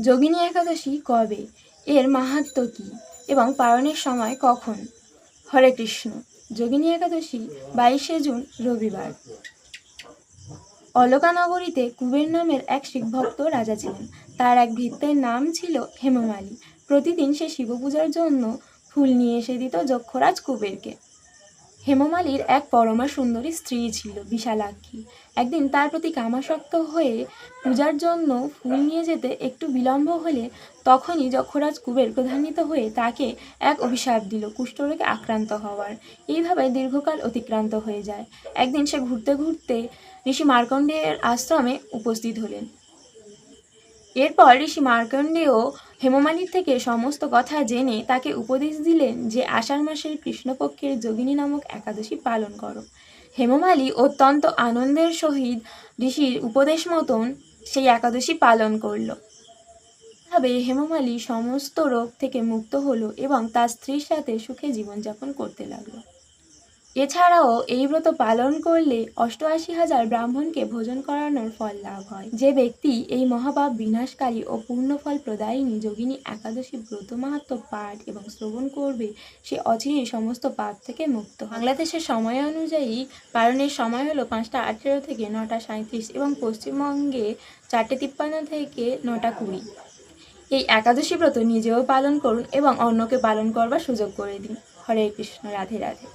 যোগিনী একাদশী কবে? এর মাহাত্ম্য কী? এবং পালনের সময় কখন? হরে কৃষ্ণ। যোগিনী একাদশী বাইশে জুন, রবিবার। অলকানগরীতে কুবের নামের এক শিবভক্ত রাজা ছিলেন। তার এক ভৃত্যের নাম ছিল হেমমালী। প্রতিদিন সে শিবপূজার জন্য ফুল নিয়ে এসে দিত যক্ষরাজ কুবেরকে। হেমমালির এক পরমা সুন্দরী স্ত্রী ছিল, বিশালাক্ষী। একদিন তার প্রতি কামাসক্ত হয়ে পূজার জন্য ফুল নিয়ে যেতে একটু বিলম্ব হলে তখনই যক্ষরাজ কুবের প্রধান্বিত হয়ে তাকে এক অভিশাপ দিল কুষ্ঠরোগে আক্রান্ত হওয়ার। এইভাবে দীর্ঘকাল অতিক্রান্ত হয়ে যায়। একদিন সে ঘুরতে ঘুরতে ঋষি মার্কণ্ডেয়ের আশ্রমে উপস্থিত হলেন। এরপর ঋষি মার্কণ্ডেয় হেমমালির থেকে সমস্ত কথা জেনে তাকে উপদেশ দিলেন যে আষাঢ় মাসের কৃষ্ণপক্ষের যোগিনী নামক একাদশী পালন করো। হেমমালি অত্যন্ত আনন্দের সহিত ঋষির উপদেশ মতন সেই একাদশী পালন করল। ভাবে হেমমালি সমস্ত রোগ থেকে মুক্ত হলো এবং তার স্ত্রীর সাথে সুখে জীবনযাপন করতে লাগল। এছাড়াও এই ব্রত পালন করলে অষ্টআশি হাজার ব্রাহ্মণকে ভোজন করানোর ফল লাভ হয়। যে ব্যক্তি এই মহাপাপ বিনাশকারী ও পূর্ণফল প্রদায়িনী যোগিনী একাদশী ব্রত মাহাত্ম পাঠ এবং শ্রবণ করবে, সে অচিরেই সমস্ত পাপ থেকে মুক্ত বাংলাদেশের সময় অনুযায়ী পালনের সময় হলো পাঁচটা আঠেরো থেকে নটা সাঁত্রিশ এবং পশ্চিমবঙ্গে চারটে তিপ্পান্ন থেকে নটা কুড়ি। এই একাদশী ব্রত নিজেও পালন করুন এবং অন্যকে পালন করবার সুযোগ করে দিন। হরে কৃষ্ণ, রাধে রাধে।